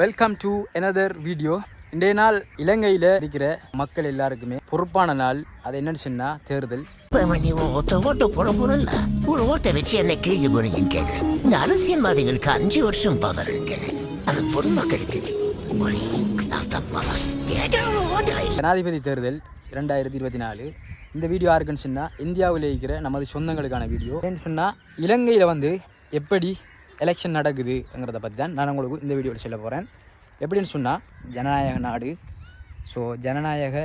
Welcome to another video இன்றைய நாள் இலங்கையில் இருக்கிற மக்கள் எல்லாருக்குமே பொறுப்பான நாள். அது என்னன்னு சொன்னா தேர்தல். இப்ப ஒரு ஓட்டை வச்சு என்னை கிழிக்க இந்த அரசியல்வாதிகளுக்கு அஞ்சு வருஷம் பவர் அது பொதுமக்களுக்கு ஜனாதிபதி தேர்தல் இரண்டாயிரத்தி இருபத்தி நாலு. இந்த வீடியோ யாருக்குன்னு சொன்னால் இந்தியாவில் இருக்கிற நமது சொந்தங்களுக்கான வீடியோ ஏன்னு சொன்னால் இலங்கையில் வந்து எப்படி எலெக்ஷன் நடக்குதுங்கிறத பற்றி தான் நான் உங்களுக்கு இந்த வீடியோவில் சொல்ல போகிறேன் எப்படின்னு சொன்னால் ஜனநாயக நாடு. ஸோ ஜனநாயக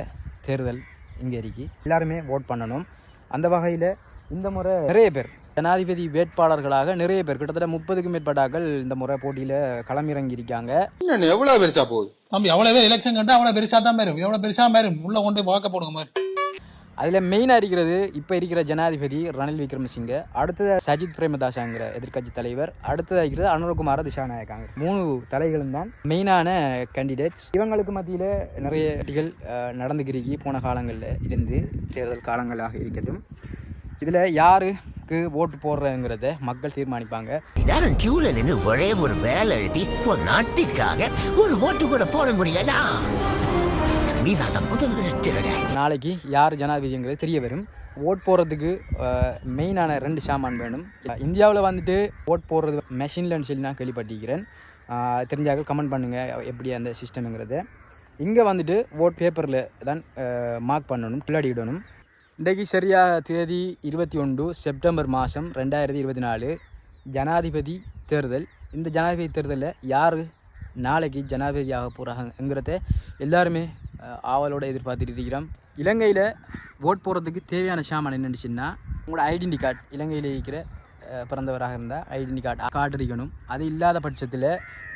தேர்தல் இங்கே இருக்கு. எல்லாருமே ஓட் பண்ணணும். அந்த வகையில் இந்த முறை நிறைய பேர் ஜனாதிபதி வேட்பாளர்களாக நிறைய பேர் கிட்டத்தட்ட முப்பதுக்கும் மேற்பட்டாக்கள் இந்த முறை போட்டியில் களமிறங்கி இருக்காங்க என்ன எவ்வளவு பெருசா போகுது? தம்பி எவ்வளவு பேர் எலெக்ஷன் கண்டா அவ்வளவு பெருசா தான் வரும். எவ்வளவு பெருசா வரும்? உள்ள கொண்டு வாக்க போடுங்க மாதிரி. அதில் மெயினாக இருக்கிறது இப்போ இருக்கிற ஜனாதிபதி ரணில் விக்ரமசிங்க. அடுத்தது சஜித் பிரேமதாசாங்கிற எதிர்கட்சி தலைவர். அடுத்ததாக இருக்கிறது அனுரகுமார திசாநாயக்காங்க மூணு தலைகளும் தான் மெயினான கேண்டிடேட்ஸ் இவங்களுக்கு மத்தியில் நிறைய போட்டிகள் அஹ், நடந்துக்கிறீங்க போன காலங்களில் இருந்து தேர்தல் காலங்களாக இருக்கிறதும் இதில் யாருக்கு ஓட்டு போடுறங்கிறத மக்கள் தீர்மானிப்பாங்க. எல்லாரும் கியூல நின்று ஒரே ஒரு வேலை எழுதி ஒரு நாட்டுக்காக ஒரு ஓட்டு கூட போட முடியாதா? நாளைக்கு யார் ஜனாதிபதிங்கிறது தெரிய வரும் ஓட் போடுறதுக்கு மெயினான ரெண்டு சாமான் வேணும். இந்தியாவில் வந்துட்டு ஓட் போடுறது மெஷின்லன்னு சொல்லி நான் கேள்விப்பட்டிருக்கிறேன். தெரிஞ்சாக்கள் கமெண்ட் பண்ணுங்கள் எப்படி அந்த சிஸ்டம்ங்கிறது இங்கே வந்துட்டு ஓட் பேப்பரில் தான் மார்க் பண்ணணும் பிள்ளாடிடணும் இன்றைக்கு சரியாக தேதி இருபத்தி ஒன்று செப்டம்பர் மாதம் ரெண்டாயிரத்தி இருபத்தி நாலு. ஜனாதிபதி தேர்தல். இந்த ஜனாதிபதி தேர்தலில் யார் நாளைக்கு ஜனாதிபதியாக போகிறாங்கங்கிறத எல்லாருமே ஆவலோடு எதிர்பார்த்துட்டு இருக்கிறோம். இலங்கையில் ஓட் போடுறதுக்கு தேவையான சாமான் என்னென்னுச்சுன்னா உங்களோட ஐடென்டி கார்டு இலங்கையில் இருக்கிற பிறந்தவராக இருந்தால் ஐடென்டி கார்டு கார்டு இருக்கணும். அது இல்லாத பட்சத்தில்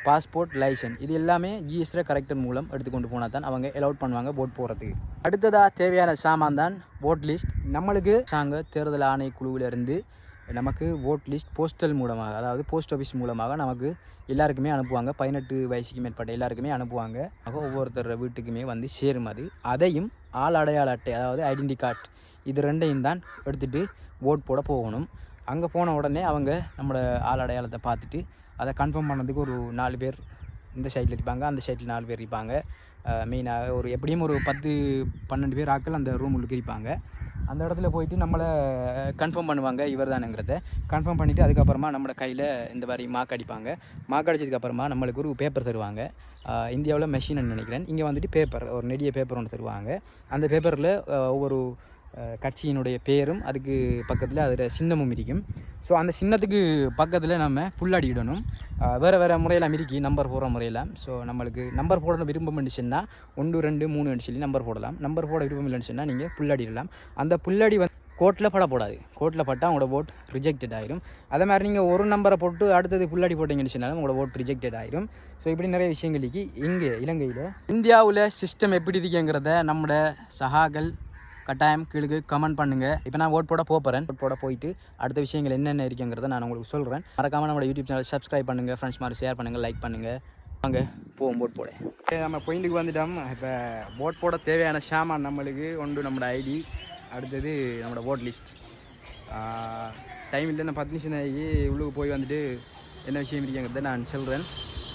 பாஸ்போர்ட் லைசன் இது எல்லாமே ஜிஎஸ்டி கரெக்டர் மூலம் எடுத்துக்கொண்டு போனால் தான் அவங்க அலௌட் பண்ணுவாங்க ஓட் போடுறதுக்கு அடுத்ததாக தேவையான சாமான் தான் ஓட் லிஸ்ட் நம்மளுக்கு சாங்க தேர்தல் ஆணைக்குழுவிலிருந்து நமக்கு ஓட் லிஸ்ட் போஸ்டல் மூலமாக அதாவது போஸ்ட் ஆஃபீஸ் மூலமாக நமக்கு எல்லாருக்குமே அனுப்புவாங்க. பதினெட்டு வயசுக்கு மேற்பட்ட எல்லாருக்குமே அனுப்புவாங்க. ஒவ்வொருத்தர் வீட்டுக்குமே வந்து சேரும் அது. அதையும் ஆள் அடையாள அட்டை அதாவது ஐடென்டி கார்டு இது ரெண்டையும் தான் எடுத்துகிட்டு ஓட் போட போகணும். அங்கே போன உடனே அவங்க நம்மளோட ஆள் அடையாளத்தை பார்த்துட்டு அதை கன்ஃபார்ம் பண்ணதுக்கு ஒரு நாலு பேர் இந்த சைடில் இருப்பாங்க அந்த சைடில் நாலு பேர் இருப்பாங்க. மெயினாக ஒரு எப்படியும் ஒரு பத்து பன்னெண்டு பேர் ஆட்கள் அந்த ரூம் உள்ளுக்கு இருப்பாங்க. அந்த இடத்துல போயிட்டு நம்மளை கன்ஃபார்ம் பண்ணுவாங்க இவர் தானுங்கிறத கன்ஃபார்ம் பண்ணிவிட்டு அதுக்கப்புறமா நம்மளோட கையில் இந்த மாதிரி மார்க் அடிப்பாங்க. மார்க் அடிச்சதுக்கப்புறமா நம்மளுக்கு ஒரு பேப்பர் தருவாங்க. இந்தியாவில் மெஷின்னு நினைக்கிறேன். இங்கே வந்துட்டு பேப்பர் ஒரு நெடிய பேப்பர் ஒன்று தருவாங்க. அந்த பேப்பரில் ஒவ்வொரு கட்சியினுடைய பேரும் அதுக்கு பக்கத்தில் அதில் சின்னமும் இருக்கும். ஸோ அந்த சின்னத்துக்கு பக்கத்தில் நம்ம ஃபுல்லாடிடணும் வேறு வேறு முறையெல்லாம் இருக்கி நம்பர் போடுற முறையெல்லாம் ஸோ நம்மளுக்கு நம்பர் போட விருப்பம் இருந்துச்சுன்னா ஒன்று ரெண்டு மூணு சொல்லி நம்பர் போடலாம். நம்பர் போட விருப்பம் இல்லைன்னு சொன்னால் நீங்கள் ஃபுல்லாடிடலாம் அந்த புல்லாடி வந்து கோர்ட்டில் படக்கூடாது கோர்ட்டில் பட்டால் உங்களோட ஓட் ரிஜெக்டட் ஆயிரும். அதே மாதிரி நீங்கள் ஒரு நம்பரை போட்டு அடுத்தது புல்லாடி போட்டிங்கன்னு சொன்னாலும் உங்களோட ஓட் ரிஜெக்டட் ஆயிரும். ஸோ இப்படி நிறைய விஷயங்களுக்கு இங்கே இலங்கையில் இந்தியாவில் சிஸ்டம் எப்படி இருக்குங்கிறத நம்மளோட சகாக்கள் கட்டாயம் கீழுக்கு கமெண்ட் பண்ணுங்கள் இப்போ நான் ஓட் போட போகிறேன் ஓட் போட போயிட்டு அடுத்த விஷயங்கள் என்னென்ன இருக்குங்கிறத நான் உங்களுக்கு சொல்கிறேன் மறக்காமல் நம்ம யூடியூப் சேனல் சப்ஸ்கிரைப் பண்ணுங்கள் ஃப்ரெண்ட்ஸ் மாதிரி ஷேர் பண்ணுங்கள் லைக் பண்ணுங்கள் வாங்க போவோம் போட். போட நம்ம பாயிண்ட்டுக்கு வந்துட்டோம். இப்போ போட் போட தேவையான சாமான் நம்மளுக்கு ஒன்று நம்மளோட ஐடி அடுத்தது நம்மளோட ஓட் லிஸ்ட் டைம் இல்லைன்னா பத்து நிமிஷம் ஆகி உள்ளுக்கு போய் வந்துட்டு என்ன விஷயம் இருக்குங்கிறத நான் சொல்கிறேன்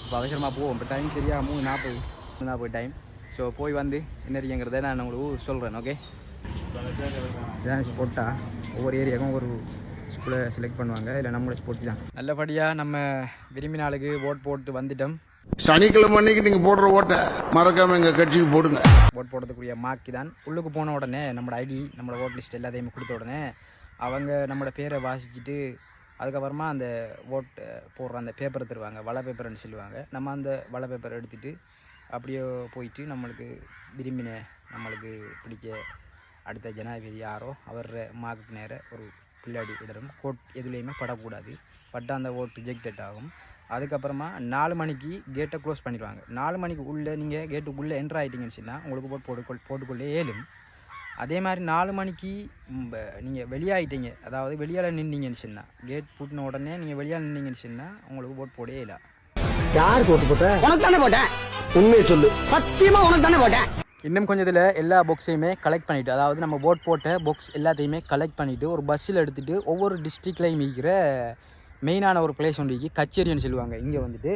இப்போ அவசரமாக போவோம். இப்போ டைம் சரியா மூணு நாற்பது மூணு நாற்பது டைம் ஸோ போய் வந்து என்ன இருக்குங்கிறத நான் உங்களுக்கு சொல்கிறேன் ஓகே இதான் ஸ்போட்டா ஒவ்வொரு ஏரியாவுக்கும் ஒரு ஸ்கூலை செலக்ட் பண்ணுவாங்க. இல்லை நம்மளோட ஸ்போர்ட் தான். நல்லபடியாக நம்ம விரும்பின ஆளுக்கு ஓட் போட்டு வந்துட்டோம். சனிக்கிழமை அன்னைக்கு நீங்க போடுற ஓட்டை மறக்காம எங்க கட்சிக்கு போடுங்க. ஓட் போடுறதுக்குரிய மார்க் தான். உள்ளுக்கு போன உடனே நம்மளோட ஐடி நம்மளோட ஓட் லிஸ்ட் எல்லாத்தையுமே கொடுத்த உடனே அவங்க நம்மளோட பேரை வாசிச்சுட்டு அதுக்கப்புறமா அந்த ஓட் போடுற அந்த பேப்பரை தருவாங்க. வலை பேப்பர்னு சொல்லுவாங்க. நம்ம அந்த வலை பேப்பரை எடுத்துகிட்டு அப்படியே போயிட்டு நம்மளுக்கு விரும்பின நம்மளுக்கு பிடிச்ச அடுத்த ஜனாதிபதி யாரோ அவர் மார்க்கு நேர ஒரு பிள்ளாடி விடணும் கோட் எதுலேயுமே படக்கூடாது. பட்டால் அந்த ஓட் ரிஜெக்டட் ஆகும். அதுக்கப்புறமா நாலு மணிக்கு கேட்டை க்ளோஸ் பண்ணிடுவாங்க. நாலு மணிக்கு உள்ளே நீங்கள் கேட்டுக்குள்ளே என்ட்ரு ஆகிட்டீங்கன்னு சொன்னால் உங்களுக்கு போட்டு போட்டு போட்டுக்கொள்ளே ஏழும். அதே மாதிரி நாலு மணிக்கு நீங்கள் வெளியாகிட்டீங்க அதாவது வெளியால் நின்னீங்கன்னு சொன்னால் கேட் பூட்டின உடனே நீங்கள் வெளியால் நின்னீங்கன்னு சொன்னால் உங்களுக்கு போட் போடவே இல்லை. யாருக்கு ஓட்டு போட்ட? உனக்கு தானே போட்டேன் உண்மையை சொல்லு. சத்தியமா உனக்கு தானே போட்டேன் இன்னும் கொஞ்சத்தில் எல்லா புக்ஸையுமே கலெக்ட் பண்ணிவிட்டு அதாவது நம்ம போட் போட்ட புக்ஸ் எல்லாத்தையுமே கலெக்ட் பண்ணிவிட்டு ஒரு பஸ்ஸில் எடுத்துகிட்டு ஒவ்வொரு டிஸ்ட்ரிக்ட்லையும் இருக்கிற மெயினான ஒரு பிளேஸ் ஒன்றைக்கு கச்சேரின்னு சொல்லுவாங்க. இங்கே வந்துட்டு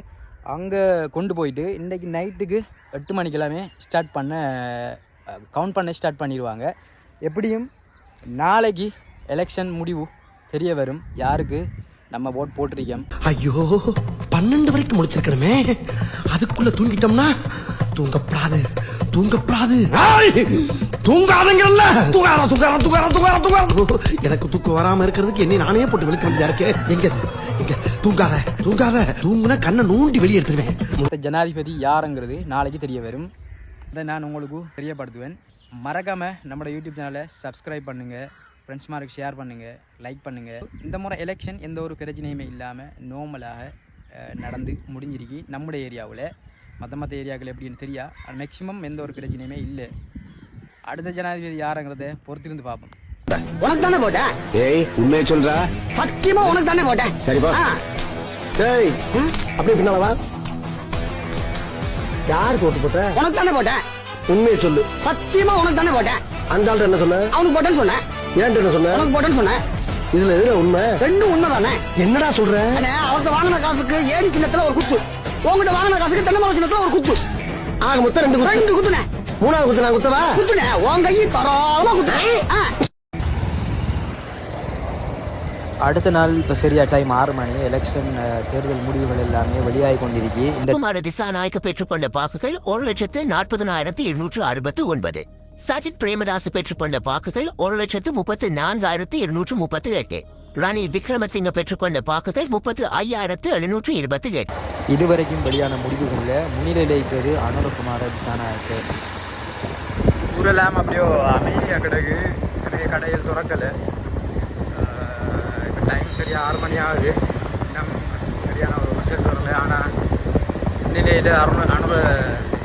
அங்கே கொண்டு போயிட்டு இன்றைக்கி நைட்டுக்கு எட்டு மணிக்கெல்லாமே ஸ்டார்ட் பண்ண கவுண்ட் பண்ண ஸ்டார்ட் பண்ணிடுவாங்க. எப்படியும் நாளைக்கு எலெக்ஷன் முடிவு தெரிய வரும். யாருக்கு? நம்ம ஓட் போட்டிருக்கோம். ஐயோ பன்னெண்டு வரைக்கும் முடிச்சிருக்கணுமே அதுக்குள்ள தூங்கிட்டோம்னா தூங்கப்படாது. தூங்கப்படாது. ஆய்! தூங்காதங்கல்ல. தூங்காரா தூங்காரா தூங்காரா தூங்காரா தூங்காரா எனக்கு தூக்கம் வராம இருக்கிறதுக்கு என்ன நானே போட்டு விளக்க வேண்டியதா இருக்கே? எங்க தூங்காத தூங்காத. தூங்குனா கண்ணை நோண்டி வெளியே எடுத்துருவேன். ஜனாதிபதி யாருங்கிறது நாளைக்கு தெரிய வரும். அதை நான் உங்களுக்கு தெரியப்படுத்துவேன். மறக்காமல் நம்மளோட யூடியூப் சேனலை சப்ஸ்கிரைப் பண்ணுங்கள் ஃப்ரெண்ட்ஸ் மார்க்கு ஷேர் பண்ணுங்கள் லைக் பண்ணுங்கள் இந்த முறை எலெக்ஷன் எந்த ஒரு பிரச்சனையுமே இல்லாமல் நார்மலாக அஹ், நடந்து முடிஞ்சிருக்கு. நம்முடைய ஏரியாவில் மற்ற மற்ற ஏரியாக்கள் எப்படின்னு தெரியா? மேக்ஸிமம் எந்த ஒரு பிரச்சனையுமே இல்லை. அடுத்த ஜனாதிபதி யாருங்கிறத பொறுத்திருந்து பார்ப்போம். உனக்கு தானே போட்டேன் ஏய் உண்மையை சொல்றா. சத்தியமா உனக்கு தானே போட்டேன் சரிப்பா. ஏய் அப்படியே பின்னால வா. யாருக்கு ஓட்டு போட்ட? உனக்கு தானே போட்டேன் உண்மையை சொல்லு. சத்தியமா உனக்கு தானே போட்டேன் அந்த ஆள்கிட்ட என்ன சொன்ன? அவனுக்கு போட்டேன்னு சொன்னேன் ஏன்ட்டு என்ன சொன்ன? உனக்கு போட்டேன்னு சொன்னேன் இதுல எதுல உண்மை? ரெண்டும் உண்மை தானே என்னடா சொல்ற? அண்ணே, அவர்கிட்ட வாங்கின காசுக்கு ஏடி சின்னத்துல ஒரு குத்து. உங்ககிட்ட வாங்கின காசுக்கு தென்னை மரம் சின்னத்துல ஒரு குத்து. ஆக மொத்தம் ரெண்டு குத்து. ரெண்டு குத்துனே. மூணாவது குத்து நான் குத்தவா? குத்துனே. உன் கையை தரோளமா குத்துனேன் ஆ. அடுத்த நாள் இப்போ சரியா டைம் ஆறு மணி எலெக்ஷன் தேர்தல் முடிவுகள் எல்லாமே வெளியாகி கொண்டிருக்கு. இந்த குமார திசாநாயக்க பெற்றுக்கொண்ட வாக்குகள் ஒரு லட்சத்து நாற்பதனாயிரத்து இருநூற்று அறுபத்து ஒன்பது சஜித் பிரேமதாஸ் பெற்றுக்கொண்ட வாக்குகள் ஒரு லட்சத்து முப்பத்து நான்காயிரத்து இருநூற்று முப்பத்து எட்டு ரணில் விக்ரமசிங்க பெற்றுக்கொண்ட வாக்குகள் முப்பத்து ஐயாயிரத்து எழுநூற்று இருபத்தி எட்டு. இதுவரைக்கும் வெளியான முடிவுகளில் முன்னிலையில் இருக்கிறது அனுரகுமார திசாநாயக்க ஊரெல்லாம் அப்படியோ அமைதியாக கிடக்கு. நிறைய கடைகள் திறக்கலை. இப்போ டைம் சரியாக ஆறு மணி ஆகுது. இன்னும் சரியான ஒரு ரிசல்ட் வரல. ஆனால் நிலையில் அருண் அனுப யார்